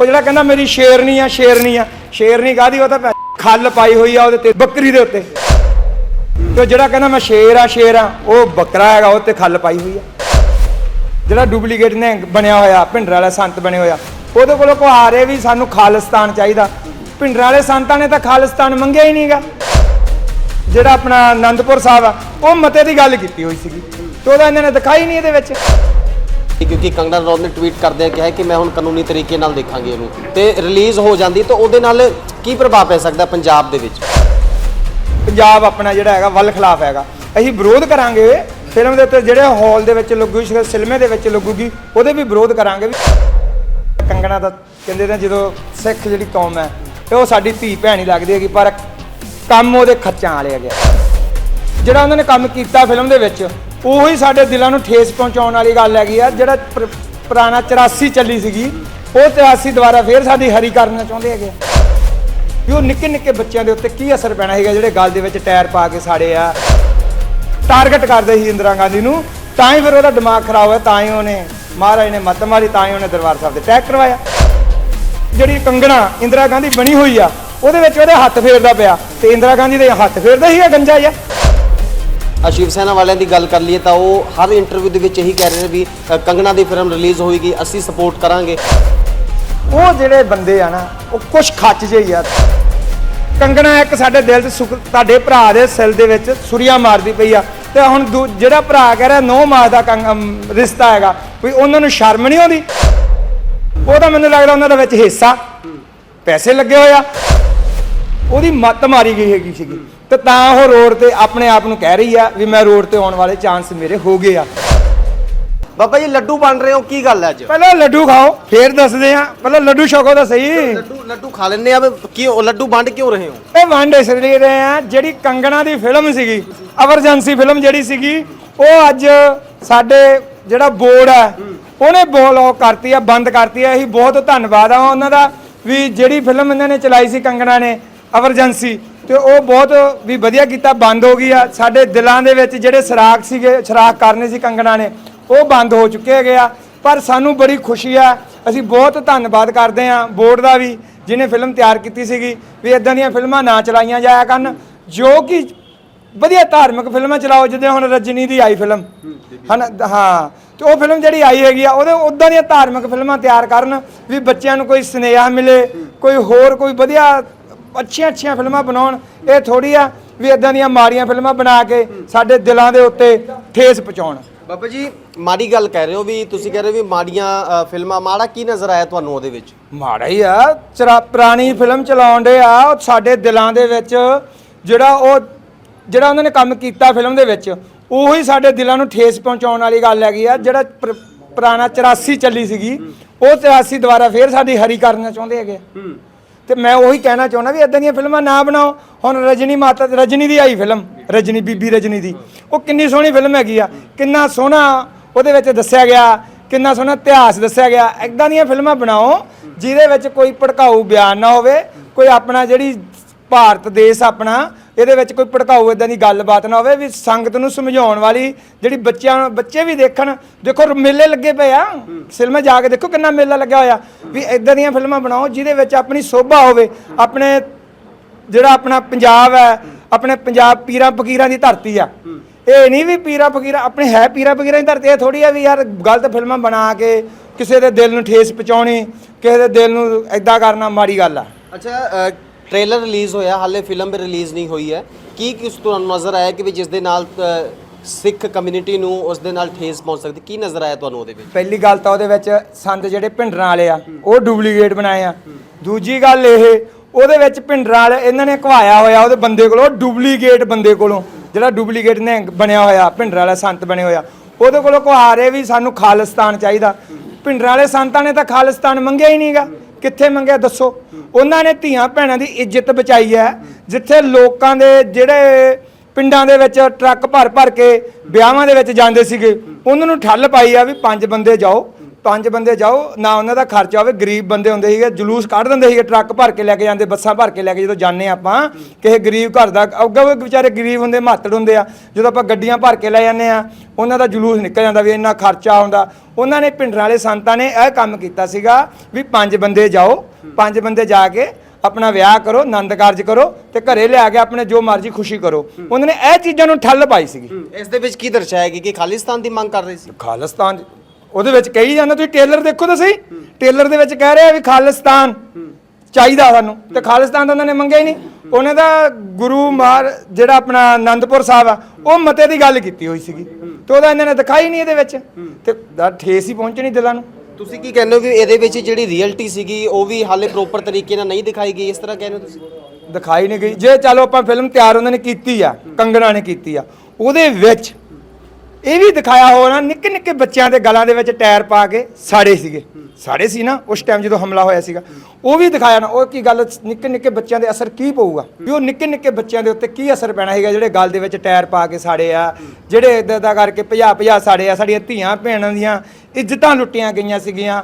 ਉਹ ਜਿਹੜਾ ਕਹਿੰਦਾ ਮੇਰੀ ਸ਼ੇਰਨੀ ਆ ਸ਼ੇਰਨੀ ਆ, ਸ਼ੇਰਨੀ ਕਾਦੀ ਉਹ ਤਾਂ ਭੈ- ਖੱਲ ਪਾਈ ਹੋਈ ਆ ਉਹਦੇ ਤੇ, ਬੱਕਰੀ ਦੇ ਉੱਤੇ। ਤੇ ਉਹ ਜਿਹੜਾ ਕਹਿੰਦਾ ਮੈਂ ਸ਼ੇਰ ਆ ਸ਼ੇਰ ਆ, ਉਹ ਬੱਕਰਾ ਹੈਗਾ ਉਹ ਤੇ ਖੱਲ ਪਾਈ ਹੋਈ ਆ। ਜਿਹੜਾ ਡੁਪਲੀਕੇਟ ਨੇ ਬਣਿਆ ਹੋਇਆ, ਭਿੰਡਰ ਵਾਲਾ ਸੰਤ ਬਣਿਆ ਹੋਇਆ ਉਹਦੇ ਕੋਲੋਂ ਕੋ ਆ ਰਹੇ ਵੀ ਸਾਨੂੰ ਖਾਲਿਸਤਾਨ ਚਾਹੀਦਾ। ਭਿੰਡਰਾਂ ਵਾਲੇ ਸੰਤਾਂ ਨੇ ਤਾਂ ਖਾਲਿਸਤਾਨ ਮੰਗਿਆ ਹੀ ਨਹੀਂਗਾ ਜਿਹੜਾ ਆਪਣਾ ਆਨੰਦਪੁਰ ਸਾਹਿਬ ਆ, ਉਹ ਮਤੇ ਦੀ ਗੱਲ ਕੀਤੀ ਹੋਈ ਸੀਗੀ, ਤੇ ਉਹਦਾ ਇਹਨਾਂ ਨੇ ਦਿਖਾਈ ਨਹੀਂ ਇਹਦੇ ਵਿੱਚ। ਕਿਉਂਕਿ ਕੰਗਨਾ ਰਣੌਤ ਨੇ ਟਵੀਟ ਕਰਦਿਆਂ ਕਿਹਾ ਕਿ ਮੈਂ ਹੁਣ ਕਾਨੂੰਨੀ ਤਰੀਕੇ ਨਾਲ ਦੇਖਾਂਗੀ ਇਹਨੂੰ। ਤੇ ਰਿਲੀਜ਼ ਹੋ ਜਾਂਦੀ ਤਾਂ ਉਹਦੇ ਨਾਲ ਕੀ ਪ੍ਰਭਾਵ ਪੈ ਸਕਦਾ ਪੰਜਾਬ ਦੇ ਵਿੱਚ? ਪੰਜਾਬ ਆਪਣਾ ਜਿਹੜਾ ਹੈਗਾ ਵੱਲ ਖਿਲਾਫ ਹੈਗਾ। ਅਸੀਂ ਵਿਰੋਧ ਕਰਾਂਗੇ, ਫਿਲਮ ਦੇ ਉੱਤੇ ਜਿਹੜੇ ਹਾਲ ਦੇ ਵਿੱਚ ਲੱਗੂਗੀ ਸਿਲਮੇ ਦੇ ਵਿੱਚ ਲੱਗੂਗੀ, ਉਹਦੇ ਵੀ ਵਿਰੋਧ ਕਰਾਂਗੇ ਵੀ ਕੰਗਣਾ ਦਾ ਕਹਿੰਦੇ ਨੇ ਜਦੋਂ ਸਿੱਖ ਜਿਹੜੀ ਕੌਮ ਹੈ, ਤੇ ਉਹ ਸਾਡੀ ਧੀ ਭੈਣ ਹੀ ਲੱਗਦੀ ਹੈਗੀ, ਪਰ ਕੰਮ ਉਹਦੇ ਖੱਚਾਂ ਵਾਲੇ ਹੈਗੇ ਜਿਹੜਾ ਉਹਨਾਂ ਨੇ ਕੰਮ ਕੀਤਾ ਫਿਲਮ ਦੇ ਵਿੱਚ ਉਹੀ ਸਾਡੇ ਦਿਲਾਂ ਨੂੰ ਠੇਸ ਪਹੁੰਚਾਉਣ ਵਾਲੀ ਗੱਲ ਹੈਗੀ ਆ, ਜਿਹੜਾ ਪੁਰ- ਪੁਰਾਣਾ 84 ਚੱਲੀ ਸੀਗੀ, ਉਹ 83 ਦੁਬਾਰਾ ਫੇਰ ਸਾਡੀ ਹਰੀ ਕਰਨਾ ਚਾਹੁੰਦੇ ਹੈਗੇ ਆ। ਵੀ ਉਹ ਨਿੱਕੇ ਨਿੱਕੇ ਬੱਚਿਆਂ ਦੇ ਉੱਤੇ ਕੀ ਅਸਰ ਪੈਣਾ ਹੈਗਾ ਜਿਹੜੇ ਗੱਲ ਦੇ ਵਿੱਚ ਟਾਇਰ ਪਾ ਕੇ ਸਾੜੇ ਆ। ਟਾਰਗੇਟ ਕਰਦੇ ਸੀ ਇੰਦਰਾ ਗਾਂਧੀ ਨੂੰ, ਤਾਂ ਹੀ ਫਿਰ ਉਹਦਾ ਦਿਮਾਗ ਖਰਾਬ ਹੋਇਆ, ਤਾਂ ਹੀ ਉਹਨੇ ਮਹਾਰਾਜ ਨੇ ਮੱਤ ਮਾਰੀ, ਤਾਂ ਹੀ ਉਹਨੇ ਦਰਬਾਰ ਸਾਹਿਬ ਤੇ ਅਟੈਕ ਕਰਵਾਇਆ। ਜਿਹੜੀ ਕੰਗਣਾ ਇੰਦਰਾ ਗਾਂਧੀ ਬਣੀ ਹੋਈ ਆ, ਉਹਦੇ ਵਿੱਚ ਉਹਦੇ ਹੱਥ ਫੇਰਦਾ ਪਿਆ, ਤੇ ਇੰਦਰਾ ਗਾਂਧੀ ਦੇ ਹੱਥ ਫੇਰਦਾ ਹੀ ਆ, ਗੰਜਾ ਜਿਹਾ ਸ਼ਿਵ ਸੈਨਾ ਵਾਲਿਆਂ ਦੀ ਗੱਲ ਕਰ ਲਈਏ ਤਾਂ ਉਹ ਹਰ ਇੰਟਰਵਿਊ ਦੇ ਵਿੱਚ ਇਹੀ ਕਹਿ ਰਹੇ ਨੇ ਵੀ ਅ, ਕੰਗਨਾ ਦੀ ਫਿਲਮ ਰਿਲੀਜ਼ ਹੋਏਗੀ ਅਸੀਂ ਸਪੋਰਟ ਕਰਾਂਗੇ। ਉਹ ਜਿਹੜੇ ਬੰਦੇ ਆ ਨਾ ਉਹ ਕੁਛ ਖੱਚ ਜਿਹੇ ਯਾਰ ਕੰਗਣਾ ਇੱਕ ਸਾਡੇ ਦਿਲ 'ਚ ਸੁਖ ਤੁਹਾਡੇ ਭਰਾ ਦੇ ਸਿਲ ਦੇ ਵਿੱਚ ਸੁਰੀਆ ਮਾਰਦੀ ਪਈ ਆ। ਤੇ ਹੁਣ ਦੂ- ਜਿਹੜਾ ਭਰਾ ਕਹਿ ਰਿਹਾ ਨੋ ਮਾਸ ਦਾ ਕੰਗ- ਅਮ, ਰਿਸ਼ਤਾ ਹੈਗਾ ਵੀ ਉਹਨਾਂ ਨੂੰ ਸ਼ਰਮ ਨਹੀਂ ਆਉਂਦੀ? ਉਹ ਤਾਂ ਮੈਨੂੰ ਲੱਗਦਾ ਉਹਨਾਂ ਦੇ ਵਿੱਚ ਹਿੱਸਾ। ਪੈਸੇ ਲੱਗੇ ਹੋਏ ਆ। ਉਹਦੀ ਮੱਤ ਮਾਰੀ ਗਈ ਹੈਗੀ ਸੀਗੀ। ਤੇ ਤਾਂ ਉਹ ਰੋਡ ਤੇ ਆਪਣੇ ਆਪ ਨੂੰ ਕਹਿ ਰਹੀ ਆ ਵੀ ਮੈਂ ਰੋਡ ਤੇ ਆਉਣ ਵਾਲੇ ਚਾਂਸ ਮੇਰੇ ਹੋ ਗਏ ਆ। ਬਾਬਾ ਜੀ ਲੱਡੂ ਬਣ ਰਹੇ ਹੋ ਕੀ ਗੱਲ ਹੈ ਅੱਜ? ਪਹਿਲਾਂ ਲੱਡੂ ਖਾਓ ਫੇਰ ਦੱਸਦੇ ਆ। ਪਹਿਲਾਂ ਲੱਡੂ ਛਕੋ ਤਾਂ ਸਹੀ। ਲੱਡੂ ਲੱਡੂ ਖਾ ਲੈਣੇ ਆ ਵੀ ਕਿਉਂ ਲੱਡੂ ਵੰਡ ਕਿਉਂ ਰਹੇ ਹੋ? ਇਹ ਵੰਡ ਇਸ ਲਈ ਰਹੇ ਆ ਜਿਹੜੀ ਕੰਗਣਾ ਦੀ ਫਿਲਮ ਸੀਗੀ ਐਮਰਜੈਂਸੀ ਫਿਲਮ ਜਿਹੜੀ ਸੀਗੀ ਉਹ ਅੱਜ ਸਾਡੇ ਜਿਹੜਾ ਬੋਰਡ ਹੈ ਉਹਨੇ ਬਲੌਕ ਕਰਤੀ ਆ ਬੰਦ ਕਰਤੀ ਆ। ਅਸੀਂ ਬਹੁਤ ਧੰਨਵਾਦ ਆ ਉਹਨਾਂ ਦਾ ਵੀ ਜਿਹੜੀ ਫਿਲਮ ਇਹਨਾਂ ਨੇ ਚਲਾਈ ਸੀ ਕੰਗਣਾ ਨੇ ਐਮਰਜੈਂਸੀ ਤੇ ਉਹ ਬਹੁਤ ਵੀ ਵਧੀਆ ਕੀਤਾ, ਬੰਦ ਹੋ ਗਈ ਆ। ਸਾਡੇ ਦਿਲਾਂ ਦੇ ਵਿੱਚ ਜਿਹੜੇ ਸਰਾਗ ਸੀਗੇ, ਸਰਾਗ ਕਰਨੇ ਸੀ ਕੰਗਣਾ ਨੇ, ਉਹ ਬੰਦ ਹੋ ਚੁੱਕੇ ਹੈਗੇ ਆ। ਪਰ ਸਾਨੂੰ ਬੜੀ ਖੁਸ਼ੀ ਆ, ਅਸੀਂ ਬਹੁਤ ਧੰਨਵਾਦ ਕਰਦੇ ਆ ਬੋਰਡ ਦਾ ਵੀ, ਜਿਹਨੇ ਫਿਲਮ ਤਿਆਰ ਕੀਤੀ ਸੀਗੀ, ਵੀ ਇਦਾਂ ਦੀਆਂ ਫਿਲਮਾਂ ਨਾ ਚਲਾਈਆਂ ਜਾਇਆ ਕਰਨ, ਜੋ ਕਿ ਵਧੀਆ ਧਾਰਮਿਕ ਫਿਲਮਾਂ ਚਲਾਓ ਜਿੱਦਾਂ ਹੁਣ ਰਜਨੀ ਦੀ ਆਈ ਫਿਲਮ। ਹਨ, ਹਾਂ, ਤੇ ਉਹ ਫਿਲਮ ਜਿਹੜੀ ਆਈ ਹੈਗੀ ਆ, ਉਹਦੇ ਉਦਾਂ ਦੀਆਂ ਧਾਰਮਿਕ ਫਿਲਮਾਂ ਤਿਆਰ ਕਰਨ, ਵੀ ਬੱਚਿਆਂ ਨੂੰ ਕੋਈ ਸੁਨੇਹਾ ਮਿਲੇ, ਕੋਈ ਹੋਰ ਕੋਈ ਵਧੀਆ ਅੱਛੀਆਂ ਅੱਛੀਆਂ ਫਿਲਮਾਂ ਬਣਾਉਣ ਇਹ ਥੋੜੀ ਆ ਵੀ ਇਦਾਂ ਦੀਆਂ ਮਾੜੀਆਂ ਫਿਲਮਾਂ ਬਣਾ ਕੇ ਸਾਡੇ ਦਿਲਾਂ ਦੇ ਉੱਤੇ ਠੇਸ ਪਹੁੰਚਾਉਣ। ਬਾਬਾ ਜੀ ਮਾੜੀ ਗੱਲ ਕਹਿ ਰਹੇ ਹੋ ਵੀ ਤੁਸੀਂ ਕਹਿ ਰਹੇ ਹੋ ਵੀ ਮਾੜੀਆਂ ਫਿਲਮਾਂ ਮਾੜਾ ਕੀ ਨਜ਼ਰ ਆਇਆ ਤੁਹਾਨੂੰ ਉਹਦੇ ਵਿੱਚ? ਮਾੜਾ ਹੀ ਆ ਚਰਾ ਪੁਰਾਣੀ ਫਿਲਮ ਚਲਾਉਣ ਦੇ ਆ ਸਾਡੇ ਦਿਲਾਂ ਦੇ ਵਿੱਚ ਜਿਹੜਾ ਉਹ ਜਿਹੜਾ ਉਹਨਾਂ ਨੇ ਕੰਮ ਕੀਤਾ ਫਿਲਮ ਦੇ ਵਿੱਚ ਉਹੀ ਸਾਡੇ ਦਿਲਾਂ ਨੂੰ ਠੇਸ ਪਹੁੰਚਾਉਣ ਵਾਲੀ ਗੱਲ ਹੈਗੀ ਆ ਜਿਹੜਾ ਪੁਰ- ਪੁਰਾਣਾ 84 ਚੱਲੀ ਸੀਗੀ ਉਹ 83 ਦੁਬਾਰਾ ਫੇਰ ਸਾਡੀ ਹਰੀ ਕਰਨਾ ਚਾਹੁੰਦੇ ਹੈਗੇ ਆ। ਤੇ ਮੈਂ ਉਹੀ ਕਹਿਣਾ ਚਾਹੁੰਦਾ ਵੀ ਇਦਾਂ ਦੀਆਂ ਫਿਲਮਾਂ ਨਾ ਬਣਾਓ। ਹੁਣ ਰਜਨੀ ਮਾਤਾ ਰਜਨੀ ਦੀ ਆਈ ਫਿਲਮ, ਰਜਨੀ, ਬੀਬੀ ਰਜਨੀ ਦੀ। ਉਹ ਕਿੰਨੀ ਸੋਹਣੀ ਫਿਲਮ ਹੈਗੀ ਆ। ਕਿੰਨਾ ਸੋਹਣਾ ਉਹਦੇ ਵਿੱਚ ਦੱਸਿਆ ਗਿਆ, ਕਿੰਨਾ ਸੋਹਣਾ ਇਤਿਹਾਸ ਦੱਸਿਆ ਗਿਆ। ਇਦਾਂ ਦੀਆਂ ਫਿਲਮਾਂ ਬਣਾਓ ਜਿਹਦੇ ਵਿੱਚ ਕੋਈ ਭੜਕਾਊ ਬਿਆਨ ਨਾ ਹੋਵੇ, ਕੋਈ ਆਪਣਾ ਜਿਹੜੀ ਭਾਰਤ ਦੇਸ਼ ਆਪਣਾ ਇਹਦੇ ਵਿੱਚ ਕੋਈ ਭੜਕਾਊ ਇਦਾਂ ਦੀ ਗੱਲਬਾਤ ਨਾ ਹੋਵੇ ਵੀ ਸੰਗਤ ਨੂੰ ਸਮਝਾਉਣ ਵਾਲੀ ਜਿਹੜੀ ਬੱਚਿਆਂ ਬੱਚੇ ਵੀ ਦੇਖਣ। ਦੇਖੋ ਮੇਲੇ ਲੱਗੇ ਪਏ ਆ। ਸਿਨੇਮਾ ਜਾ ਕੇ ਦੇਖੋ ਕਿੰਨਾ ਮੇਲਾ ਲੱਗਿਆ ਹੋਇਆ। ਵੀ ਇਦਾਂ ਦੀਆਂ ਫਿਲਮਾਂ ਬਣਾਓ ਜਿਹਦੇ ਵਿੱਚ ਆਪਣੀ ਸੋਭਾ ਹੋਵੇ। ਆਪਣੇ ਜਿਹੜਾ ਆਪਣਾ ਪੰਜਾਬ ਹੈ, ਆਪਣੇ ਪੰਜਾਬ ਪੀਰਾਂ ਫਕੀਰਾਂ ਦੀ ਧਰਤੀ ਆ। ਇਹ ਨਹੀਂ ਵੀ ਪੀਰਾਂ ਫਕੀਰਾਂ ਆਪਣੇ ਹੈ ਪੀਰਾਂ ਫਕੀਰਾਂ ਦੀ ਧਰਤੀ, ਇਹ ਥੋੜੀ ਆ ਵੀ ਯਾਰ ਗਲਤ ਫਿਲਮਾਂ ਬਣਾ ਕੇ ਕਿਸੇ ਦੇ ਦਿਲ ਨੂੰ ਠੇਸ ਪਹੁੰਚਾਉਣੀ, ਕਿਸੇ ਦੇ ਦਿਲ ਨੂੰ ਐਦਾਂ ਕਰਨਾ ਮਾੜੀ ਗੱਲ ਆ। ਅੱਛਾ ਟ੍ਰੇਲਰ ਰਿਲੀਜ਼ ਹੋਇਆ ਹਾਲੇ ਫਿਲਮ ਵੀ ਰਿਲੀਜ਼ ਨਹੀਂ ਹੋਈ ਹੈ। ਕੀ ਕਿਸ ਤੁਹਾਨੂੰ ਨਜ਼ਰ ਆਇਆ ਕਿ ਵੀ ਜਿਸ ਦੇ ਨਾਲ ਅ, ਸਿੱਖ ਕਮਿਊਨਿਟੀ ਨੂੰ ਉਸ ਦੇ ਨਾਲ ਠੇਸ ਪਹੁੰਚ ਸਕਦੀ? ਕੀ ਨਜ਼ਰ ਆਇਆ ਤੁਹਾਨੂੰ ਉਹਦੇ ਵਿੱਚ? ਪਹਿਲੀ ਗੱਲ ਤਾਂ ਉਹਦੇ ਵਿੱਚ ਸੰਦ ਜਿਹੜੇ ਭਿੰਡਰਾਂ ਵਾਲੇ ਆ ਉਹ ਡੁਪਲੀਕੇਟ ਬਣਾਏ ਆ। ਦੂਜੀ ਗੱਲ ਇਹ ਉਹਦੇ ਵਿੱਚ ਭਿੰਡਰਾਂ ਵਾਲੇ ਇਹਨਾਂ ਨੇ ਘਵਾਇਆ ਹੋਇਆ ਉਹਦੇ ਬੰਦੇ ਕੋਲੋਂ ਡੁਪਲੀਕੇਟ ਬੰਦੇ ਕੋਲੋਂ। ਜਿਹੜਾ ਡੁਪਲੀਕੇਟ ਨੇ ਬਣਿਆ ਹੋਇਆ ਭਿੰਡਰਾਂ ਵਾਲਾ ਸੰਤ ਬਣੇ ਹੋਇਆ। ਉਹਦੇ ਕੋਲੋਂ ਘਵਾ ਰਹੇ ਵੀ ਸਾਨੂੰ ਖਾਲਿਸਤਾਨ ਚਾਹੀਦਾ। ਭਿੰਡਰਾਂ ਵਾਲੇ ਸੰਤਾਂ ਨੇ ਤਾਂ ਖਾਲਿਸਤਾਨ ਮੰਗਿਆ ਹੀ ਨਹੀਂਗਾ ਕਿੱਥੇ ਮੰਗਿਆ ਦੱਸੋ? ਉਹਨਾਂ ਨੇ ਧੀਆਂ ਭੈਣਾਂ ਦੀ ਇੱਜ਼ਤ ਬਚਾਈ ਹੈ, ਜਿੱਥੇ ਲੋਕਾਂ ਦੇ ਜਿਹੜੇ ਪਿੰਡਾਂ ਦੇ ਵਿੱਚ ਟਰੱਕ ਭਰ ਭਰ ਕੇ ਵਿਆਹਾਂ ਦੇ ਵਿੱਚ ਜਾਂਦੇ ਸੀਗੇ, ਉਹਨਾਂ ਨੂੰ ਠੱਲ ਪਾਈ ਆ ਵੀ ਪੰਜ ਬੰਦੇ ਜਾਓ। ਪੰਜ ਬੰਦੇ ਜਾਓ ਨਾ ਉਹਨਾਂ ਦਾ ਖਰਚਾ ਹੋਵੇ ਗਰੀਬ ਬੰਦੇ ਹੁੰਦੇ ਸੀਗੇ ਜਲੂਸ ਕੱਢ ਦਿੰਦੇ ਸੀਗੇ ਟਰੱਕ ਭਰ ਕੇ ਲੈ ਕੇ ਜਾਂਦੇ ਬੱਸਾਂ ਭਰ ਕੇ ਲੈ ਕੇ ਜਦੋਂ ਜਾਂਦੇ ਆਪਾਂ ਕਿਸੇ ਗਰੀਬ ਘਰ ਦਾ ਅੱਗੇ ਉਹ ਵਿਚਾਰੇ ਗਰੀਬ ਹੁੰਦੇ ਮਾਤੜ ਹੁੰਦੇ ਆ ਜਦੋਂ ਆਪਾਂ ਗੱਡੀਆਂ ਭਰ ਕੇ ਲੈ ਜਾਂਦੇ ਆ ਉਹਨਾਂ ਦਾ ਜਲੂਸ ਨਿਕਲ ਜਾਂਦਾ ਵੀ ਇੰਨਾ ਖਰਚਾ ਆਉਂਦਾ ਉਹਨਾਂ ਨੇ ਪਿੰਡਰਾਂ ਵਾਲੇ ਸੰਤਾਂ ਨੇ ਇਹ ਕੰਮ ਕੀਤਾ ਸੀਗਾ ਵੀ ਪੰਜ ਬੰਦੇ ਜਾਓ ਪੰਜ ਬੰਦੇ ਜਾ ਕੇ ਆਪਣਾ ਵਿਆਹ ਕਰੋ ਆਨੰਦ ਕਾਰਜ ਕਰੋ ਤੇ ਘਰੇ ਲਿਆ ਕੇ ਆਪਣੇ ਜੋ ਮਰਜ਼ੀ ਖੁਸ਼ੀ ਕਰੋ। ਉਹਨਾਂ ਨੇ ਇਹ ਚੀਜ਼ਾਂ ਨੂੰ ਠੱਲ ਪਾਈ ਸੀਗੀ। ਇਸ ਦੇ ਵਿੱਚ ਕੀ ਦਰਸਾਇਆ ਗਿਆ ਕਿ ਖਾਲਿਸਤਾਨ ਦੀ ਮੰਗ ਕਰ ਰਹੇ ਸੀ? ਖਾਲਿਸਤਾਨ ਉਹਦੇ ਵਿੱਚ ਕਹੀ ਜਾਂਦਾ ਤੁਸੀਂ ਟੇਲਰ ਦੇਖੋ ਤਾਂ ਸਹੀ। ਟੇਲਰ ਦੇ ਵਿੱਚ ਕਹਿ ਰਿਹਾ ਵੀ ਖਾਲਿਸਤਾਨ ਚਾਹੀਦਾ ਸਾਨੂੰ। ਤੇ ਖਾਲਿਸਤਾਨ ਤਾਂ ਉਹਨਾਂ ਨੇ ਮੰਗਿਆ ਹੀ ਨਹੀਂ। ਉਹਨੇ ਤਾਂ ਗੁਰੂ ਮਾਰ ਜਿਹੜਾ ਆਪਣਾ ਆਨੰਦਪੁਰ ਸਾਹਿਬ ਆ ਉਹ ਮਤੇ ਦੀ ਗੱਲ ਕੀਤੀ ਹੋਈ ਸੀਗੀ। ਤੇ ਉਹਦਾ ਇਹਨਾਂ ਨੇ ਦਿਖਾਈ ਨਹੀਂ ਇਹਦੇ ਵਿੱਚ। ਤੇ ਦਾ ਠੇਸ ਹੀ ਪਹੁੰਚਣੀ ਦਿਲਾਂ ਨੂੰ। ਤੁਸੀਂ ਕੀ ਕਹਿੰਦੇ ਹੋ ਕਿ ਇਹਦੇ ਵਿੱਚ ਜਿਹੜੀ ਰੀਅਲਟੀ ਸੀਗੀ ਉਹ ਵੀ ਹਾਲੇ ਪ੍ਰੋਪਰ ਤਰੀਕੇ ਨਾਲ ਨਹੀਂ ਦਿਖਾਈ ਗਈ? ਇਸ ਤਰ੍ਹਾਂ ਕਹਿੰਦੇ ਹੋ ਤੁਸੀਂ? ਦਿਖਾਈ ਨਹੀਂ ਗਈ। ਜੇ ਚਲੋ ਆਪਾਂ ਫਿਲਮ ਤਿਆਰ ਉਹਨਾਂ ਨੇ ਕੀਤੀ ਆ ਕੰਗਣਾ ਨੇ ਕੀਤੀ ਆ ਉਹਦੇ ਵਿੱਚ ਇਹ ਵੀ ਦਿਖਾਇਆ ਹੋਣਾ ਨਿੱਕੇ ਨਿੱਕੇ ਬੱਚਿਆਂ ਦੇ ਗਲਾਂ ਦੇ ਵਿੱਚ ਟਾਇਰ ਪਾ ਕੇ ਸਾੜੇ ਸੀਗੇ। ਸਾੜੇ ਸੀ ਨਾ ਉਸ ਟਾਈਮ ਜਦੋਂ ਹਮਲਾ ਹੋਇਆ ਸੀਗਾ। ਉਹ ਵੀ ਦਿਖਾਇਆ ਨਾ ਉਹ ਕੀ ਗੱਲ ਨਿੱਕੇ ਨਿੱਕੇ ਬੱਚਿਆਂ ਦੇ ਅਸਰ ਕੀ ਪਊਗਾ? ਵੀ ਉਹ ਨਿੱਕੇ ਨਿੱਕੇ ਬੱਚਿਆਂ ਦੇ ਉੱਤੇ ਕੀ ਅਸਰ ਪੈਣਾ ਹੈਗਾ ਜਿਹੜੇ ਗਲ ਦੇ ਵਿੱਚ ਟਾਇਰ ਪਾ ਕੇ ਸਾੜੇ ਆ ਜਿਹੜੇ ਇਦਾਂ ਦਾ ਕਰਕੇ ਭਜਾ ਭਜਾ ਸਾੜੇ ਆ ਸਾਡੀਆਂ ਧੀਆਂ ਭੈਣਾਂ ਦੀਆਂ ਇੱਜ਼ਤਾਂ ਲੁੱਟੀਆਂ ਗਈਆਂ ਸੀਗੀਆਂ।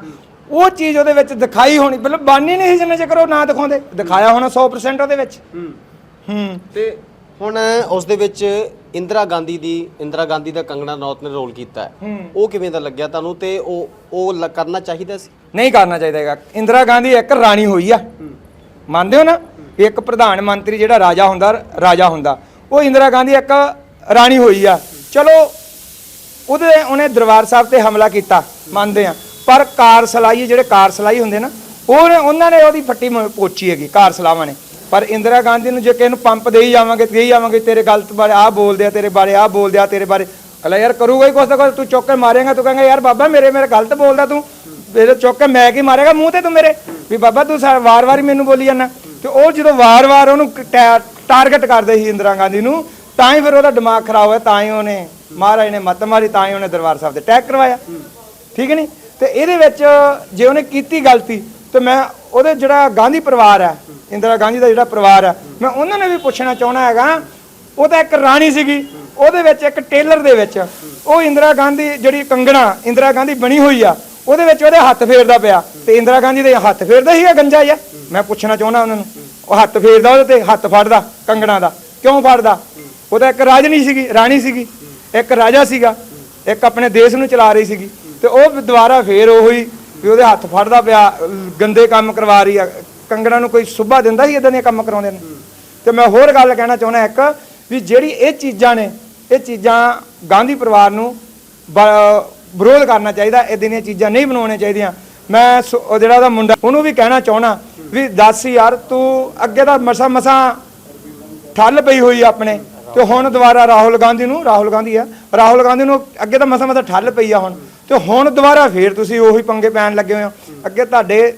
ਉਹ ਚੀਜ਼ ਉਹਦੇ ਵਿੱਚ ਦਿਖਾਈ ਹੋਣੀ ਮਤਲਬ ਬਾਨੀ ਨਹੀਂ ਜਿੰਨਾ ਚਿਰ ਉਹ ਨਾ ਦਿਖਾਉਂਦੇ। ਦਿਖਾਇਆ ਹੋਣਾ 100% ਉਹਦੇ ਵਿੱਚ। ਹੂੰ। ਤੇ ਹੁਣ ਉਸ ਦੇ ਵਿੱਚ ਇੰਦਰਾ ਗਾਂਧੀ ਦੀ ਇੰਦਰਾ ਗਾਂਧੀ ਦਾ ਕੰਗਣਾ ਰਣੌਤ ਨੇ ਰੋਲ ਕੀਤਾ ਹੈ। ਉਹ ਕਿਵੇਂ ਦਾ ਲੱਗਿਆ ਤੁਹਾਨੂੰ ਤੇ ਉਹ ਉਹ ਲ- ਕਰਨਾ ਚਾਹੀਦਾ ਸੀ? ਨਹੀਂ ਕਰਨਾ ਚਾਹੀਦਾ ਹੈਗਾ। ਇੰਦਰਾ ਗਾਂਧੀ ਇੱਕ ਰਾਣੀ ਹੋਈ ਆ। ਮੰਨਦੇ ਹੋ ਨਾ? ਵੀ ਇੱਕ ਪ੍ਰਧਾਨ ਮੰਤਰੀ ਜਿਹੜਾ ਰਾਜਾ ਹੁੰਦਾ ਰਾਜਾ ਹੁੰਦਾ। ਉਹ ਇੰਦਰਾ ਗਾਂਧੀ ਇੱਕ ਰਾਣੀ ਹੋਈ ਆ। ਚਲੋ ਉਹਦੇ ਉਹਨੇ ਦਰਬਾਰ ਸਾਹਿਬ ਤੇ ਹਮਲਾ ਕੀਤਾ। ਮੰਨਦੇ ਆ। ਪਰ ਕਾਰ ਸਲਾਈ ਜਿਹੜੇ ਕਾਰ ਸਲਾਈ ਹੁੰਦੇ ਨਾ ਉਹਨੇ ਉਹਨਾਂ ਨੇ ਉਹਦੀ ਫੱਟੀ ਮ- ਪੋਚੀ ਹੈਗੀ ਕਾਰ ਸਲਾਵਾਂ ਨੇ। ਪਰ ਇੰਦਰਾ ਗਾਂਧੀ ਨੂੰ ਜੇ ਕਿਸੇ ਨੂੰ ਪੰਪ ਦੇਈ ਜਾਵਾਂਗੇ ਦੇਈ ਜਾਵਾਂਗੇ, ਤੇਰੇ ਗਲਤ ਬਾਰੇ ਆ ਬੋਲਦੇ ਆ, ਤੇਰੇ ਬਾਰੇ ਆਹ ਬੋਲਦੇ ਆ, ਤੇਰੇ ਬਾਰੇ। ਕਹਿੰਦਾ ਯਾਰ ਕਰੂਗਾ ਹੀ ਕੁਛ ਨਾ ਕੁਛ, ਤੂੰ ਚੁੱਕ ਕੇ ਮਾਰੇਗਾ, ਤੂੰ ਕਹੇਗਾ, ਯਾਰ ਬਾਬਾ ਮੇਰੇ ਮੇਰੇ ਗਲਤ ਬੋਲਦਾ ਤੂੰ। ਮੇਰੇ ਚੁੱਕ ਕੇ ਮੈਂ ਕੀ ਮਾਰੇਗਾ, ਮੂੰਹ ਤੇ ਤੂੰ ਮੇਰੇ। ਵੀ ਬਾਬਾ ਤੂੰ ਵਾਰ-ਵਾਰ ਹੀ ਮੈਨੂੰ ਬੋਲੀ ਜਾਂਦਾ। ਤੇ ਉਹ ਜਦੋਂ ਵਾਰ-ਵਾਰ ਉਹਨੂੰ ਕ- ਟਾਰਗੇਟ ਕਰਦੇ ਸੀ ਇੰਦਰਾ ਗਾਂਧੀ ਨੂੰ, ਤਾਂ ਹੀ ਫਿਰ ਉਹਦਾ ਦਿਮਾਗ ਖਰਾਬ ਹੋਇਆ, ਤਾਂ ਹੀ ਉਹਨੇ ਮਹਾਰਾਜ ਨੇ ਮੱਤ ਮਾਰੀ, ਤਾਂ ਹੀ ਉਹਨੇ ਦਰਬਾਰ ਸਾਹਿਬ ਤੇ ਅਟੈਕ ਕਰਵਾਇਆ। ਠੀਕ ਨਹੀਂ ਤੇ ਇਹਦੇ ਵਿੱਚ ਜੇ ਉਹਨੇ ਕੀਤੀ ਗਲਤੀ ਤੇ ਮੈਂ ਉਹਦੇ ਜਿਹੜਾ ਗਾਂਧੀ ਪਰਿਵਾਰ ਹੈ, ਇੰਦਰਾ ਗਾਂਧੀ ਦਾ ਜਿਹੜਾ ਪਰਿਵਾਰ ਹੈ, ਮੈਂ ਉਹਨਾਂ ਨੇ ਵੀ ਪੁੱਛਣਾ ਚਾਹਣਾ ਹੈਗਾ, ਉਹ ਤਾਂ ਇੱਕ ਰਾਣੀ ਸੀਗੀ, ਉਹਦੇ ਵਿੱਚ ਇੱਕ ਟੇਲਰ ਦੇ ਵਿੱਚ, ਉਹ ਇੰਦਰਾ ਗਾਂਧੀ ਜਿਹੜੀ ਕੰਗਣਾ, ਇੰਦਰਾ ਗਾਂਧੀ ਬਣੀ ਹੋਈ ਆ, ਉਹਦੇ ਵਿੱਚ ਉਹਦੇ ਹੱਥ ਫੇਰਦਾ ਪਿਆ, ਤੇ ਇੰਦਰਾ ਗਾਂਧੀ ਦੇ ਹੱਥ ਫੇਰਦਾ ਸੀਗਾ ਗੰਜਾ ਜਿਹਾ, ਮੈਂ ਪੁੱਛਣਾ ਚਾਹੁੰਦਾ ਉਹਨਾਂ ਨੂੰ, ਉਹ ਹੱਥ ਫੇਰਦਾ ਉਹਦੇ ਤੇ, ਹੱਥ ਫੜਦਾ ਕੰਗਣਾ ਦਾ, ਕਿਉਂ ਫੜਦਾ? ਉਹ ਤਾਂ ਇੱਕ ਰਾਜਨੀ ਸੀਗੀ, ਰਾਣੀ ਸੀਗੀ, ਇੱਕ ਰਾਜਾ ਸੀਗਾ, ਇੱਕ ਆਪਣੇ ਦੇਸ਼ ਨੂੰ ਚਲਾ ਰਹੀ ਸੀਗੀ, ਤੇ ਉਹ ਦੁਬਾਰਾ ਫੇਰ ਉਹੀ ਵੀ ਉਹਦੇ ਹੱਥ ਫੜਦਾ ਪਿਆ, ਗੰਦੇ ਕੰਮ ਕਰਵਾ ਰਹੀ ਆ। ਕੰਗਣਾ ਨੂੰ ਕੋਈ ਸੁਭਾ ਦਿੰਦਾ ਸੀ ਇਦਾਂ ਦੇ ਕੰਮ ਕਰਾਉਂਦੇ ਨੇ? ਤੇ ਮੈਂ ਹੋਰ ਗੱਲ ਕਹਿਣਾ ਚਾਹੁੰਦਾ ਇੱਕ, ਵੀ ਜਿਹੜੀ ਇਹ ਚੀਜ਼ਾਂ ਨੇ, ਇਹ ਚੀਜ਼ਾਂ ਗਾਂਧੀ ਪਰਿਵਾਰ ਨੂੰ ਬ- ਵਿਰੋਧ ਕਰਨਾ ਚਾਹੀਦਾ ਇਦਾਂ ਦੀਆਂ ਚੀਜ਼ਾਂ ਨਹੀਂ ਬਣਾਉਣੀਆਂ ਚਾਹੀਦੀਆਂ। ਮੈਂ ਸੁ- ਜਿਹੜਾ ਉਹਦਾ ਮੁੰਡਾ, ਉਹਨੂੰ ਵੀ ਕਹਿਣਾ ਚਾਹਣਾ ਵੀ ਦੱਸ ਯਾਰ, ਤੂੰ ਅੱਗੇ ਦਾ ਮਸਾ ਮਸਾ ਠੱਲ ਪਈ ਹੋਈ ਆਪਣੇ। ਤੇ ਹੁਣ ਦੁਬਾਰਾ ਰਾਹੁਲ ਗਾਂਧੀ ਨੂੰ, ਰਾਹੁਲ ਗਾਂਧੀ ਆ, ਰਾਹੁਲ ਗਾਂਧੀ ਨੂੰ ਅੱਗੇ ਤਾਂ ਮਸਾ ਮਸਾ ਠੱਲ ਪਈ ਆ ਹੁਣ। ਤੇ ਹੁਣ ਦੁਬਾਰਾ ਫੇਰ ਤੁਸੀਂ ਉਹੀ ਪੰਗੇ ਪੈਣ ਲੱਗੇ ਹੋਏ ਹੋ। ਅੱਗੇ ਤੁਹਾਡੇ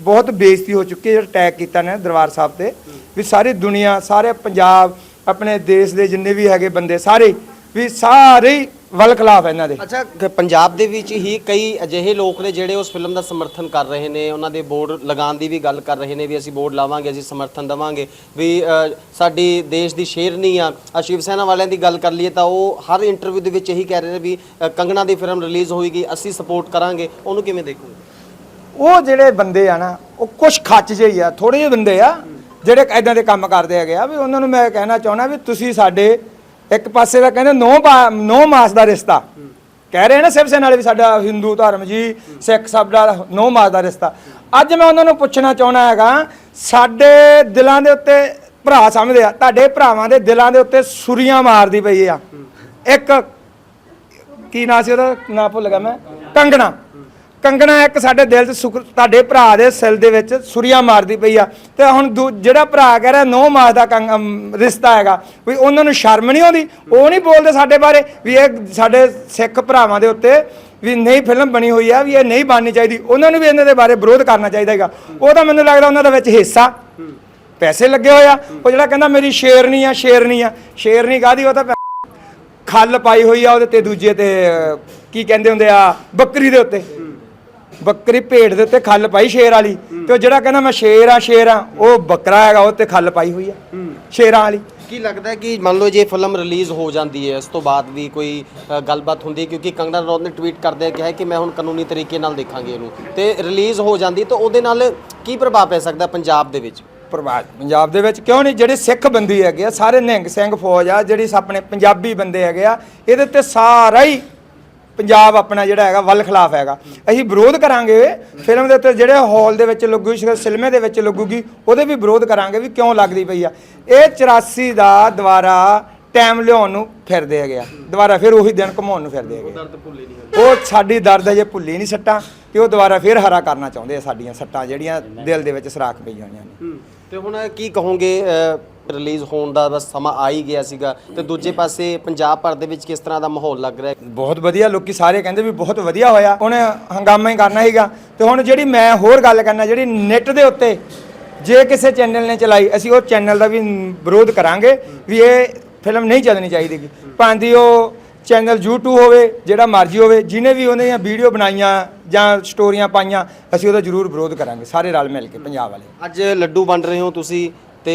ਬਹੁਤ ਬੇਇੱਜ਼ਤੀ ਹੋ ਚੁੱਕੀ ਹੈ ਅਟੈਕ ਕੀਤਾ ਨੇ ਦਰਬਾਰ ਸਾਹਿਬ ਤੇ, ਵੀ ਸਾਰੀ ਦੁਨੀਆ, ਸਾਰੇ ਪੰਜਾਬ, ਆਪਣੇ ਦੇਸ਼ ਦੇ ਜਿੰਨੇ ਵੀ ਹੈਗੇ ਬੰਦੇ, ਸਾਰੇ, ਵੀ ਸਾਰੇ ਹੀ ਵੱਲ ਖਿਲਾਫ ਇਹਨਾਂ ਦੇ। ਅੱਛਾ ਕ- ਪੰਜਾਬ ਦੇ ਵਿੱਚ ਹੀ ਕਈ ਅਜਿਹੇ ਲੋਕ ਨੇ ਜਿਹੜੇ ਉਸ ਫਿਲਮ ਦਾ ਸਮਰਥਨ ਕਰ ਰਹੇ ਨੇ ਉਹਨਾਂ ਦੇ ਬੋਰਡ ਲਗਾਉਣ ਦੀ ਵੀ ਗੱਲ ਕਰ ਰਹੇ ਨੇ ਵੀ ਅਸੀਂ ਬੋਰਡ ਲਾਵਾਂਗੇ ਅਸੀਂ ਸਮਰਥਨ ਦੇਵਾਂਗੇ। ਵੀ ਅ, ਸਾਡੀ ਦੇਸ਼ ਦੀ ਸ਼ੇਰਨੀ ਆ। ਅ, ਸ਼ਿਵ ਸੈਨਾ ਵਾਲਿਆਂ ਦੀ ਗੱਲ ਕਰ ਲਈਏ ਤਾਂ ਉਹ ਹਰ ਇੰਟਰਵਿਊ ਦੇ ਵਿੱਚ ਇਹੀ ਕਹਿ ਰਹੇ ਨੇ ਵੀ ਅ, ਕੰਗਣਾ ਦੀ ਫਿਲਮ ਰਿਲੀਜ਼ ਹੋਏਗੀ ਅਸੀਂ ਸਪੋਰਟ ਕਰਾਂਗੇ। ਉਹਨੂੰ ਕਿਵੇਂ ਦੇਖੋਗੇ? ਉਹ ਜਿਹੜੇ ਬੰਦੇ ਆ ਨਾ ਉਹ ਕੁਛ ਖੱਚ ਜਿਹੇ ਹੀ ਆ ਥੋੜੇ ਜਿਹੇ ਬੰਦੇ ਆ ਜਿਹੜੇ ਐਦਾਂ ਦੇ ਕੰਮ ਕਰਦੇ ਹੈਗੇ ਆ ਵੀ ਉਹਨਾਂ ਨੂੰ ਮੈਂ ਕਹਿਣਾ ਚਾਹੁੰਦਾ ਵੀ ਤੁਸੀਂ ਸਾਡੇ ਇੱਕ ਪਾਸੇ ਦਾ ਕਹਿੰਦੇ ਨੌ ਨੌ ਮਾਸ ਦਾ ਰਿਸ਼ਤਾ। ਕਹਿ ਰਹੇ ਨਾ ਸਿਵ ਸੈਨਾ ਵਾਲੇ ਵੀ ਸਾਡਾ ਹਿੰਦੂ ਧਰਮ ਜੀ, ਸਿੱਖ ਸਭ ਦਾ ਨੌ ਮਾਸ ਦਾ ਰਿਸ਼ਤਾ। ਅੱਜ ਮੈਂ ਉਹਨਾਂ ਨੂੰ ਪੁੱਛਣਾ ਚਾਹੁੰਦਾ ਹੈਗਾ, ਸਾਡੇ ਦਿਲਾਂ ਦੇ ਉੱਤੇ ਭਰਾ ਸਮਝਦੇ ਆ, ਤੁਹਾਡੇ ਭਰਾਵਾਂ ਦੇ ਦਿਲਾਂ ਦੇ ਉੱਤੇ ਸੁਰੀਆਂ ਮਾਰਦੀ ਪਈ ਆ। ਇੱਕ, ਕੀ ਨਾਂ ਸੀ ਉਹਦਾ? ਨਾਂ ਭੁੱਲ ਗਿਆ ਮੈਂ। ਕੰਗਣਾ। ਕੰਗਣਾ ਇੱਕ ਸਾਡੇ ਦਿਲ 'ਚ ਸੁਖ ਤੁਹਾਡੇ ਭਰਾ ਦੇ ਸਿਲ ਦੇ ਵਿੱਚ ਸੁਰੀਆ ਮਾਰਦੀ ਪਈ ਆ। ਤੇ ਹੁਣ ਦੂ- ਜਿਹੜਾ ਭਰਾ ਕਹਿ ਰਿਹਾ ਨੋ ਮਾਸ ਦਾ ਕੰਗ- ਰਿਸ਼ਤਾ ਹੈਗਾ, ਵੀ ਉਹਨਾਂ ਨੂੰ ਸ਼ਰਮ ਨਹੀਂ ਆਉਂਦੀ? ਉਹ ਨਹੀਂ ਬੋਲਦੇ ਸਾਡੇ ਬਾਰੇ, ਵੀ ਇਹ ਸਾਡੇ ਸਿੱਖ ਭਰਾਵਾਂ ਦੇ ਉੱਤੇ ਵੀ ਨਹੀਂ ਫਿਲਮ ਬਣੀ ਹੋਈ ਆ, ਵੀ ਇਹ ਨਹੀਂ ਬਣਨੀ ਚਾਹੀਦੀ। ਉਹਨਾਂ ਨੂੰ ਵੀ ਇਹਨਾਂ ਦੇ ਬਾਰੇ ਵਿਰੋਧ ਕਰਨਾ ਚਾਹੀਦਾ ਹੈਗਾ। ਉਹ ਤਾਂ ਮੈਨੂੰ ਲੱਗਦਾ ਉਹਨਾਂ ਦੇ ਵਿੱਚ ਹਿੱਸਾ। ਪੈਸੇ ਲੱਗੇ ਹੋਏ ਆ। ਉਹ ਜਿਹੜਾ ਕਹਿੰਦਾ ਮੇਰੀ ਸ਼ੇਰਨੀ ਆ ਸ਼ੇਰਨੀ ਆ, ਸ਼ੇਰਨੀ ਕਾਦੀ ਉਹ ਤਾਂ ਖੱਲ ਪਾਈ ਹੋਈ ਆ ਉਹਦੇ ਤੇ ਦੂਜੇ ਤੇ, ਕੀ ਕਹਿੰਦੇ ਹੁੰਦੇ ਆ, ਬੱਕਰੀ ਦੇ ਉੱਤੇ। ਬੱਕਰੀ ਭੇਡ ਦੇ ਉੱਤੇ ਖੱਲ ਪਾਈ ਸ਼ੇਰ ਵਾਲੀ ਤੇ ਉਹ ਜਿਹੜਾ ਕਹਿੰਦਾ ਮੈਂ ਸ਼ੇਰ ਆ ਸ਼ੇਰ ਆ ਉਹ ਬੱਕਰਾ ਹੈਗਾ ਉਹ ਤੇ ਖੱਲ ਪਾਈ ਹੋਈ ਆ ਸ਼ੇਰਾਂ ਵਾਲੀ। ਕੀ ਲੱਗਦਾ ਹੈ ਕਿ ਮੰਨ ਲਓ ਜੇ ਫਿਲਮ ਰਿਲੀਜ਼ ਹੋ ਜਾਂਦੀ ਹੈ ਇਸ ਤੋਂ ਬਾਅਦ ਵੀ ਕੋਈ ਅ, ਗੱਲਬਾਤ ਹੁੰਦੀ ਹੈ? ਕਿਉਂਕਿ ਕੰਗਨਾ ਰਣੌਤ ਨੇ ਟਵੀਟ ਕਰਦੇ ਕਿਹਾ ਕਿ ਮੈਂ ਹੁਣ ਕਾਨੂੰਨੀ ਤਰੀਕੇ ਨਾਲ ਦੇਖਾਂਗੇ ਇਹਨੂੰ। ਤੇ ਰਿਲੀਜ਼ ਹੋ ਜਾਂਦੀ ਤਾਂ ਉਹਦੇ ਨਾਲ ਕੀ ਪ੍ਰਭਾਵ ਪੈ ਸਕਦਾ ਪੰਜਾਬ ਦੇ ਵਿੱਚ? ਪ੍ਰਭਾਵ ਪੰਜਾਬ ਦੇ ਵਿੱਚ ਕਿਉਂ ਨਹੀਂ? ਜਿਹੜੇ ਸਿੱਖ ਬੰਦੀ ਹੈਗੇ ਆ ਸਾਰੇ ਨਿਹੰਗ ਸਿੰਘ ਫੌਜ ਆ ਜਿਹੜੀ ਆਪਣੇ ਪੰਜਾਬੀ ਬੰਦੇ ਹੈਗੇ ਆ ਇਹਦੇ ਤੇ ਸਾਰਾ ਹੀ ਪੰਜਾਬ ਆਪਣਾ ਜਿਹੜਾ ਹੈਗਾ ਵੱਲ ਖਿਲਾਫ ਹੈਗਾ। ਅਸੀਂ ਵਿਰੋਧ ਕਰਾਂਗੇ ਫਿਲਮ ਦੇ ਉੱਤੇ ਜਿਹੜੇ ਹਾਲ ਦੇ ਵਿੱਚ ਲੱਗੂ ਸਿਨੇਮੇ ਦੇ ਵਿੱਚ ਲੱਗੂਗੀ ਉਹਦੇ ਵੀ ਵਿਰੋਧ ਕਰਾਂਗੇ ਵੀ ਕਿਉਂ ਲੱਗਦੀ ਪਈ ਆ। ਇਹ 84 ਦਾ ਦੁਬਾਰਾ ਟਾਈਮ ਲਿਆਉਣ ਨੂੰ ਫਿਰਦੇ ਹੈਗੇ ਆ। ਦੁਬਾਰਾ ਫਿਰ ਉਹੀ ਦਿਨ ਘਮਾਉਣ ਨੂੰ ਫਿਰਦੇ ਹੈਗੇ। ਦਰਦ ਭੁੱਲੇ ਨਹੀਂ ਉਹ ਸਾਡੀ ਦਰਦ ਅਜੇ ਭੁੱਲੀ ਨਹੀਂ ਸੱਟਾਂ ਤੇ ਉਹ ਦੁਬਾਰਾ ਫਿਰ ਹਰਾ ਕਰਨਾ ਚਾਹੁੰਦੇ ਆ ਸਾਡੀਆਂ ਸੱਟਾਂ ਜਿਹੜੀਆਂ ਦਿਲ ਦੇ ਵਿੱਚ ਸਰਾਖ ਪਈਆਂ ਹੋਈਆਂ ਨੇ। ਤੇ ਹੁਣ ਕੀ ਕਹੋਗੇ ਰਿਲੀਜ਼ ਹੋਣ ਦਾ ਬਸ ਸਮਾਂ ਆ ਹੀ ਗਿਆ ਸੀਗਾ ਤੇ ਦੂਜੇ ਪਾਸੇ ਪੰਜਾਬ ਭਰ ਦੇ ਵਿੱਚ ਕਿਸ ਤਰ੍ਹਾਂ ਦਾ ਮਾਹੌਲ ਲੱਗ ਰਿਹਾ ਹੈ? ਬਹੁਤ ਵਧੀਆ ਲੋਕੀ ਸਾਰੇ ਕਹਿੰਦੇ ਵੀ ਬਹੁਤ ਵਧੀਆ ਹੋਇਆ। ਉਹਨੇ ਹੰਗਾਮਾ ਹੀ ਕਰਨਾ ਸੀਗਾ। ਤੇ ਹੁਣ ਜਿਹੜੀ ਮੈਂ ਹੋਰ ਗੱਲ ਕਰਨਾ ਜਿਹੜੀ ਨੈਟ ਦੇ ਉੱਤੇ ਜੇ ਕਿਸੇ ਚੈਨਲ ਨੇ ਚਲਾਈ ਅਸੀਂ ਉਹ ਚੈਨਲ ਦਾ ਵੀ ਵਿਰੋਧ ਕਰਾਂਗੇ ਵੀ ਇਹ ਫਿਲਮ ਨਹੀਂ ਚੱਲਣੀ ਚਾਹੀਦੀ। ਭਾਂਦੀ ਉਹ ਚੈਨਲ YouTube ਹੋਵੇ ਜਿਹੜਾ ਮਰਜ਼ੀ ਹੋਵੇ ਜਿਹਨੇ ਵੀ ਉਹਨੇ ਵੀਡੀਓ ਬਣਾਈਆਂ ਜਾਂ ਸਟੋਰੀਆਂ ਪਾਈਆਂ ਅਸੀਂ ਉਹਦਾ ਜ਼ਰੂਰ ਵਿਰੋਧ ਕਰਾਂਗੇ ਸਾਰੇ ਰਲ ਮਿਲ ਕੇ ਪੰਜਾਬ ਵਾਲੇ। ਅੱਜ ਲੱਡੂ ਵੰਡ ਰਹੇ ਹੋ ਤੁਸੀਂ ਤੇ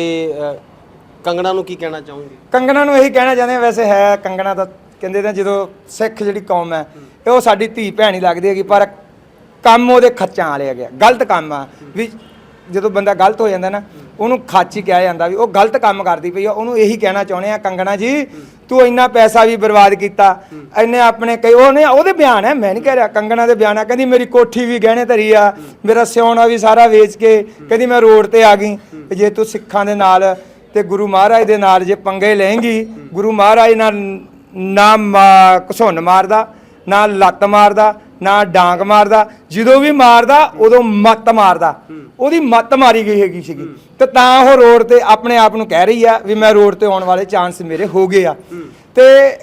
ਕੰਗਣਾ ਨੂੰ ਕੀ ਕਹਿਣਾ ਚਾਹੋਗੇ ਕੰਗਣਾ ਨੂੰ ਇਹੀ ਕਹਿਣਾ ਚਾਹੁੰਦੇ ਆ ਵੈਸੇ ਹੈ ਕੰਗਣਾ ਤਾਂ ਕਹਿੰਦੇ ਨੇ ਜਦੋਂ ਸਿੱਖ ਜਿਹੜੀ ਕੌਮ ਹੈ, ਇਹ ਉਹ ਸਾਡੀ ਧੀ ਭੈਣ ਹੀ ਲੱਗਦੀ ਹੈਗੀ, ਪਰ ਕੰਮ ਉਹਦੇ ਖੱਚਾਂ ਵਾਲੇ ਹੈਗੇ ਆ। ਗਲਤ ਕੰਮ ਆ, ਵੀ ਜਦੋਂ ਬੰਦਾ ਗਲਤ ਹੋ ਜਾਂਦਾ ਨਾ, ਉਹਨੂੰ ਖੱਚ ਕਿਹਾ ਜਾਂਦਾ ਵੀ ਉਹ ਗਲਤ ਕੰਮ ਕਰਦੀ ਪਈ ਆ, ਉਹਨੂੰ ਇਹੀ ਕਹਿਣਾ ਚਾਹੁੰਦੇ ਆ ਕੰਗਣਾ ਜੀ, ਤੂੰ ਇੰਨਾ ਪੈਸਾ ਵੀ ਬਰਬਾਦ ਕੀਤਾ, ਇੰਨੇ ਆਪਣੇ ਕਈ ਉਹਨੇ ਉਹਦੇ ਬਿਆਨ ਹੈ, ਮੈਂ ਨਹੀਂ ਕਹਿ ਰਿਹਾ, ਕੰਗਣਾ ਦੇ ਬਿਆਨ ਆ, ਕਹਿੰਦੀ ਮੇਰੀ ਕੋਠੀ ਵੀ ਗਹਿਣੇ ਧਰੀ ਆ, ਮੇਰਾ ਸਿਉਣਾ ਵੀ ਸਾਰਾ ਵੇਚ ਕੇ, ਕਹਿੰਦੀ ਮੈਂ ਰੋਡ ਤੇ ਆ ਗਈ, ਜੇ ਤੂੰ ਸਿੱਖਾਂ ਦੇ ਨਾਲ ਤੇ ਗੁਰੂ ਮਹਾਰਾਜ ਦੇ ਨਾਲ ਜੇ ਪੰਗੇ ਲਏਂਗੀ, ਗੁਰੂ ਮਹਾਰਾਜ ਨਾਲ ਨਾ ਮਾ- ਘਸੁੰਨ ਮਾਰਦਾ, ਨਾ ਲੱਤ ਮਾਰਦਾ, ਨਾ ਡਾਂਗ ਮਾਰਦਾ, ਜਦੋਂ ਵੀ ਮਾਰਦਾ ਉਦੋਂ ਮੱਤ ਮਾਰਦਾ। ਉਹਦੀ ਮੱਤ ਮਾਰੀ ਗਈ ਹੈਗੀ ਸੀਗੀ। ਤੇ ਤਾਂ ਉਹ ਰੋਡ ਤੇ ਆਪਣੇ ਆਪ ਨੂੰ ਕਹਿ ਰਹੀ ਆ ਵੀ ਮੈਂ ਰੋਡ ਤੇ ਆਉਣ ਵਾਲੇ ਚਾਂਸ ਮੇਰੇ ਹੋ ਗਏ ਆ। ਤੇ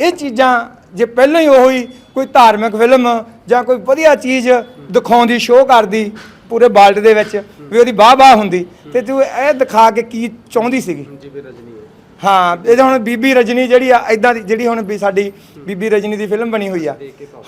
ਇਹ ਚੀਜ਼ਾਂ ਜੇ ਪਹਿਲਾਂ ਹੀ ਉਹ ਹੀ ਕੋਈ ਧਾਰਮਿਕ ਫਿਲਮ ਜਾਂ ਕੋਈ ਵਧੀਆ ਚੀਜ਼ ਦਿਖਾਉਂਦੀ, ਸ਼ੋਅ ਕਰਦੀ ਪੂਰੇ ਵਰਲਡ ਦੇ ਵਿੱਚ ਵੀ ਉਹਦੀ ਵਾਹ ਵਾਹ ਹੁੰਦੀ ਤੇ ਤੂੰ ਇਹ ਦਿਖਾ ਕੇ ਕੀ ਚਾਹੁੰਦੀ ਸੀਗੀ? ਜਿਵੇਂ ਰਜਨੀ ਹਾਂ। ਇਹ ਹੁਣ ਬੀਬੀ ਰਜਨੀ ਜਿਹੜੀ ਆ ਇਦਾਂ ਦੀ ਜਿਹੜੀ ਹੁਣ ਵੀ ਸਾਡੀ ਬੀਬੀ ਰਜਨੀ ਦੀ ਫਿਲਮ ਬਣੀ ਹੋਈ ਆ।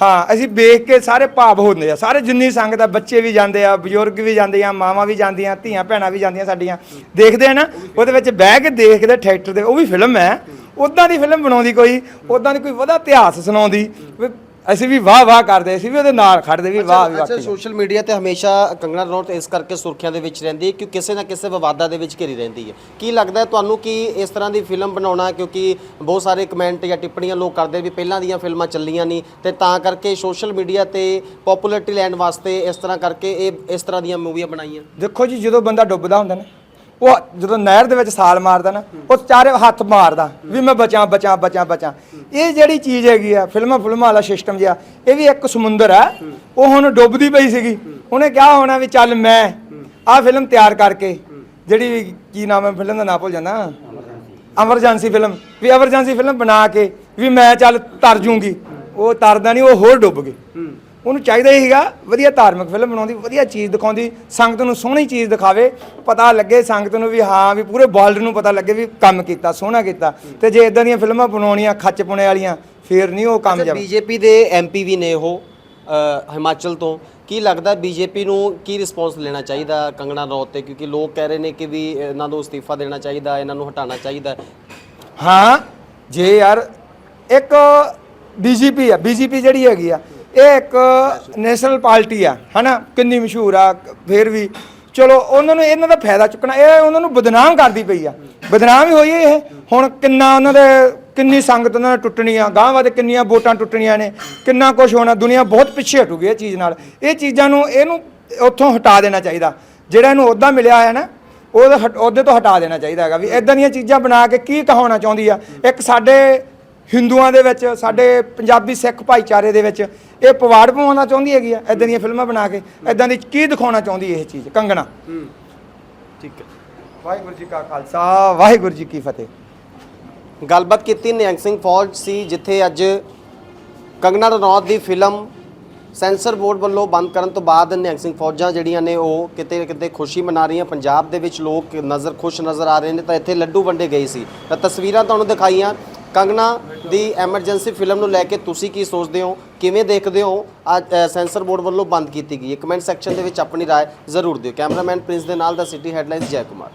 ਹਾਂ ਅਸੀਂ ਵੇਖ ਕੇ ਸਾਰੇ ਭਾਵ ਹੁੰਦੇ ਆ। ਸਾਰੇ ਜਿੰਨੀ ਸੰਗਤ ਆ ਬੱਚੇ ਵੀ ਜਾਂਦੇ ਆ ਬਜ਼ੁਰਗ ਵੀ ਜਾਂਦੇ ਆ ਮਾਵਾਂ ਵੀ ਜਾਂਦੀਆਂ ਧੀਆਂ ਭੈਣਾਂ ਵੀ ਜਾਂਦੀਆਂ ਸਾਡੀਆਂ। ਦੇਖਦੇ ਆ ਨਾ ਉਹਦੇ ਵਿੱਚ ਬਹਿ ਕੇ ਦੇਖਦੇ ਥੀਏਟਰ ਦੇ ਉਹ ਵੀ ਫਿਲਮ ਹੈ। ਉਦਾਂ ਦੀ ਫਿਲਮ ਬਣਾਉਂਦੀ ਕੋਈ ਉਦਾਂ ਦੀ ਕੋਈ ਵਧਾ ਇਤਿਹਾਸ ਸੁਣਾਉਂਦੀ ਵੀ ਅਸੀਂ ਵੀ ਵਾਹ ਵਾਹ ਕਰਦੇ ਅਸੀਂ ਵੀ ਉਹਦੇ ਨਾਲ ਖੜਦੇ ਵੀ ਵਾਹ ਵੀ ਅੱਛਾ ਸੋਸ਼ਲ ਮੀਡੀਆ ਤੇ ਹਮੇਸ਼ਾ ਕੰਗਣਾ ਰਣੌਤ ਇਸ ਕਰਕੇ ਸੁਰਖੀਆਂ ਦੇ ਵਿੱਚ ਰਹਿੰਦੀ ਹੈ ਕਿ ਕਿਸੇ ਨਾ ਕਿਸੇ ਵਿਵਾਦਾਂ ਦੇ ਵਿੱਚ ਘਿਰੀ ਰਹਿੰਦੀ ਹੈ। ਕੀ ਲੱਗਦਾ ਹੈ ਤੁਹਾਨੂੰ ਕਿ ਇਸ ਤਰ੍ਹਾਂ ਦੀ ਫਿਲਮ ਬਣਾਉਣਾ ਕਿਉਂਕਿ ਬਹੁਤ ਸਾਰੇ ਕਮੈਂਟ ਜਾਂ ਟਿੱਪਣੀਆਂ ਲੋਕ ਕਰਦੇ ਵੀ ਪਹਿਲਾਂ ਦੀਆਂ ਫਿਲਮਾਂ ਚੱਲੀਆਂ ਨਹੀਂ ਤੇ ਤਾਂ ਕਰਕੇ ਸੋਸ਼ਲ ਮੀਡੀਆ ਤੇ ਪਪੂਲੈਰਿਟੀ ਲੈਣ ਵਾਸਤੇ ਇਸ ਤਰ੍ਹਾਂ ਕਰਕੇ ਇਹ ਇਸ ਤਰ੍ਹਾਂ ਦੀਆਂ ਮੂਵੀਆਂ ਬਣਾਈਆਂ? ਦੇਖੋ ਜੀ ਜਦੋਂ ਬੰਦਾ ਡੁੱਬਦਾ ਹੁੰਦਾ ਨਾ ਉਹ ਜਦੋਂ ਨਹਿਰ ਦੇ ਵਿੱਚ ਛਾਲ ਮਾਰਦਾ ਨਾ, ਉਹ ਚਾਰੇ ਹੱਥ ਮਾਰਦਾ ਵੀ ਮੈਂ ਬਚਾਂ ਬਚਾਂ ਬਚਾਂ ਬਚਾਂ। ਇਹ ਜਿਹੜੀ ਚੀਜ਼ ਹੈਗੀ ਆ, ਫਿਲਮਾਂ ਫਿਲਮਾਂ ਵਾਲਾ ਸਿਸਟਮ ਜਿਹਾ, ਇਹ ਵੀ ਇੱਕ ਸਮੁੰਦਰ ਆ। ਉਹ ਹੁਣ ਡੁੱਬਦੀ ਪਈ ਸੀਗੀ। ਉਹਨੇ ਕਿਹਾ ਹੋਣਾ ਵੀ ਚੱਲ ਮੈਂ ਆਹ ਫਿਲਮ ਤਿਆਰ ਕਰਕੇ, ਜਿਹੜੀ ਕੀ ਨਾਮ ਹੈ ਫਿਲਮ ਦਾ ਨਾਮ ਭੁੱਲ ਜਾਂਦਾ। ਐਮਰਜੈਂਸੀ ਫਿਲਮ ਵੀ ਐਮਰਜੈਂਸੀ ਫਿਲਮ ਬਣਾ ਕੇ, ਵੀ ਮੈਂ ਚੱਲ ਤਰ ਜੂੰਗੀ। ਉਹ ਤਰਦਾ ਨਹੀਂ, ਉਹ ਹੋਰ ਡੁੱਬ ਗਈ। ਉਹਨੂੰ ਚਾਹੀਦਾ ਹੀ ਸੀਗਾ ਵਧੀਆ ਧਾਰਮਿਕ ਫਿਲਮ ਬਣਾਉਂਦੀ ਵਧੀਆ ਚੀਜ਼ ਦਿਖਾਉਂਦੀ ਸੰਗਤ ਨੂੰ ਸੋਹਣੀ ਚੀਜ਼ ਦਿਖਾਵੇ ਪਤਾ ਲੱਗੇ ਸੰਗਤ ਨੂੰ ਵੀ ਹਾਂ ਵੀ ਪੂਰੇ ਵਰਲਡ ਨੂੰ ਪਤਾ ਲੱਗੇ ਵੀ ਕੰਮ ਕੀਤਾ ਸੋਹਣਾ ਕੀਤਾ। ਤੇ ਜੇ ਇਦਾਂ ਦੀਆਂ ਫਿਲਮਾਂ ਬਣਾਉਣੀਆਂ ਖੱਚ ਪੁਣੇ ਵਾਲੀਆਂ ਫੇਰ ਨਹੀਂ ਉਹ ਕਾਮਯਾਬ। ਬੀਜੇਪੀ ਦੇ ਐਮਪੀ ਵੀ ਨੇ ਉਹ ਹਿਮਾਚਲ ਤੋਂ। ਕੀ ਲੱਗਦਾ ਬੀਜੇਪੀ ਨੂੰ ਕੀ ਰਿਸਪੌਂਸ ਲੈਣਾ ਚਾਹੀਦਾ ਕੰਗਣਾ ਰਣੌਤ ਤੇ? ਕਿਉਂਕਿ ਲੋਕ ਕਹਿ ਰਹੇ ਨੇ ਕਿ ਵੀ ਇਹਨਾਂ ਨੂੰ ਅਸਤੀਫਾ ਦੇਣਾ ਚਾਹੀਦਾ ਇਹਨਾਂ ਨੂੰ ਹਟਾਉਣਾ ਚਾਹੀਦਾ। ਹਾਂ ਜੇ ਯਾਰ ਇੱਕ ਬੀਜੇਪੀ ਆ ਬੀਜੇਪੀ ਜਿਹੜੀ ਹੈਗੀ ਆ ਇਹ ਇੱਕ ਨੈਸ਼ਨਲ ਪਾਰਟੀ ਆ, ਹਨਾ? ਕਿੰਨੀ ਮਸ਼ਹੂਰ ਆ, ਫੇਰ ਵੀ। ਚਲੋ, ਉਹਨਾਂ ਨੂੰ ਇਹਨਾਂ ਦਾ ਫਾਇਦਾ ਚੁੱਕਣਾ, ਇਹ ਉਹਨਾਂ ਨੂੰ ਬਦਨਾਮ ਕਰਦੀ ਪਈ ਆ। ਬਦਨਾਮ ਹੀ ਹੋਈ ਇਹ। ਹੁਣ ਕਿੰਨਾ ਉਹਨਾਂ ਦੇ, ਕਿੰਨੀ ਸੰਗਤ ਉਹਨਾਂ ਨੇ ਟੁੱਟਣੀ ਆ ਗਾਂਹ ਵਾਦੇ ਕਿੰਨੀਆਂ ਵੋਟਾਂ ਟੁੱਟਣੀਆਂ ਨੇ, ਕਿੰਨਾ ਕੁਝ ਹੋਣਾ, ਦੁਨੀਆ ਬਹੁਤ ਪਿੱਛੇ ਹਟੂਗੀ ਇਹ ਚੀਜ਼ ਨਾਲ। ਇਹ ਚੀਜ਼ਾਂ ਨੂੰ, ਇਹਨੂੰ ਉੱਥੋਂ ਹਟਾ ਦੇਣਾ ਚਾਹੀਦਾ। ਜਿਹੜਾ ਇਹਨੂੰ ਅਹੁਦਾ ਮਿਲਿਆ ਹੈ ਨਾ, ਉਹਦੇ ਹਟ- ਉਹਦੇ ਤੋਂ ਹਟਾ ਦੇਣਾ ਚਾਹੀਦਾ ਹੈਗਾ ਵੀ ਇਦਾਂ ਦੀਆਂ ਚੀਜ਼ਾਂ ਬਣਾ ਕੇ ਕੀ ਕਹਾਉਣਾ ਚਾਹੁੰਦੀ ਆ? ਇੱਕ ਸਾਡੇ ਹਿੰਦੂਆਂ ਦੇ ਵਿੱਚ ਸਾਡੇ ਪੰਜਾਬੀ ਸਿੱਖ ਭਾਈਚਾਰੇ ਦੇ ਵਿੱਚ ਇਹ ਪਵਾੜ ਪਵਾਉਣਾ ਚਾਹੁੰਦੀ ਹੈਗੀ ਆ ਇਦਾਂ ਦੀਆਂ ਫਿਲਮਾਂ ਬਣਾ ਕੇ ਇਦਾਂ ਦੀ ਕੀ ਦਿਖਾਉਣਾ ਚਾਹੁੰਦੀ ਇਹ ਚੀਜ਼ ਕੰਗਣਾ? ਠੀਕ ਹੈ। ਵਾਹਿਗੁਰੂ ਜੀ ਕਾ ਖਾਲਸਾ ਵਾਹਿਗੁਰੂ ਜੀ ਕੀ ਫਤਿਹ। ਗੱਲਬਾਤ ਕੀਤੀ ਨਿਹੰਗ ਸਿੰਘ ਫੌਜ ਸੀ ਜਿੱਥੇ ਅੱਜ ਕੰਗਨਾ ਰਣੌਤ ਦੀ ਫਿਲਮ ਸੈਂਸਰ ਬੋਰਡ ਵੱਲੋਂ ਬੰਦ ਕਰਨ ਤੋਂ ਬਾਅਦ ਨਿਹੰਗ ਸਿੰਘ ਫੌਜਾਂ ਜਿਹੜੀਆਂ ਨੇ ਉਹ ਕਿਤੇ ਕਿਤੇ ਖੁਸ਼ੀ ਮਨਾ ਰਹੀਆਂ। ਪੰਜਾਬ ਦੇ ਵਿੱਚ ਲੋਕ ਨਜ਼ਰ ਖੁਸ਼ ਨਜ਼ਰ ਆ ਰਹੇ ਨੇ ਤਾਂ ਇੱਥੇ ਲੱਡੂ ਵੰਡੇ ਗਏ ਸੀ। ਤਾਂ ਤਸਵੀਰਾਂ ਤੁਹਾਨੂੰ ਦਿਖਾਈਆਂ। ਕੰਗਨਾ ਦੀ ਐਮਰਜੈਂਸੀ ਫਿਲਮ ਨੂੰ ਲੈ ਕੇ ਤੁਸੀਂ ਕੀ ਸੋਚਦੇ ਹੋ ਕਿਵੇਂ ਦੇਖਦੇ ਹੋ ਅੱਜ ਅ, ਸੈਂਸਰ ਬੋਰਡ ਵੱਲੋਂ ਬੰਦ ਕੀਤੀ ਗਈ ਹੈ ਕਮੈਂਟ ਸੈਕਸ਼ਨ ਦੇ ਵਿੱਚ ਆਪਣੀ رائے ਜ਼ਰੂਰ ਦਿਓ ਕੈਮਰਾਮੈਨ ਪ੍ਰਿੰਸ ਦੇ ਨਾਲ ਦਾ ਸਿਟੀ ਹੈਡਲਾਈਨਸ ਜੈ ਕੁਮਾਰ